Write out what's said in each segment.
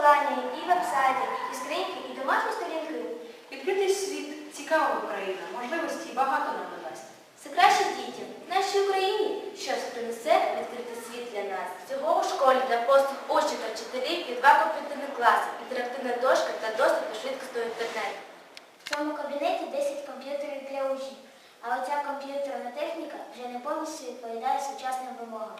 посилання, і веб-сайти, і скриньки, і домашні сторінки. Відкритий світ цікава Україна, можливості багато нам додасть. Це краще дітям, нашій Україні щось принесе відкритий світ для нас. Всього у школі для послуг учнів та вчителів і два комп'ютерні класи, інтерактивна дошка та доступ до швидкості інтернету. В цьому кабінеті 10 комп'ютерів для учнів, а оця комп'ютерна техніка вже не повністю відповідає сучасним вимогам.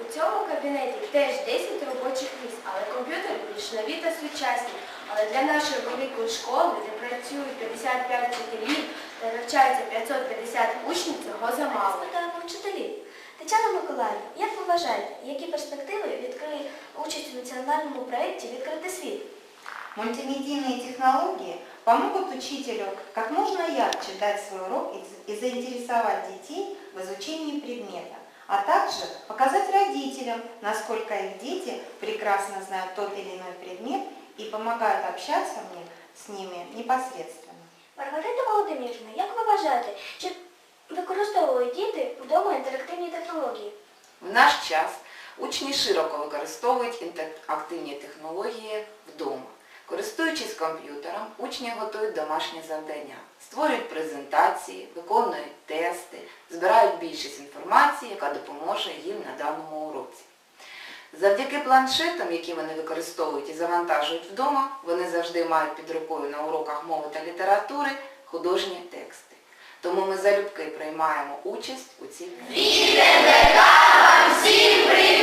У цьому кабінеті теж 10 робочих місць, але комп'ютери більш нові та сучасні. Але для нашої великої школи, де працюють 55 вчителів та навчається 550 учнів, цього замало. Спитаємо вчителів. Тетяна Миколаївна, як ви вважаєте, які перспективи відкриє участь у національному проєкті Відкритий світ? Мультимедийные технологии помогут учителю как можно ярче дать свой урок и заинтересовать детей в изучении предмета, а также показать родителям, насколько их дети прекрасно знают тот или иной предмет и помогают общаться мне с ними непосредственно. Маргарита Володимирівна, як ви вважаєте, чи використовують діти вдома інтерактивні технології? В наш час учні широко використовують інтерактивні технології вдома. Користуючись комп'ютером, учні готують домашні завдання, створюють презентації, виконують тести, збирають більшість інформації, яка допоможе їм на даному уроці. Завдяки планшетам, які вони використовують і завантажують вдома, вони завжди мають під рукою на уроках мови та літератури художні тексти. Тому ми залюбки приймаємо участь у цій Всім привіт!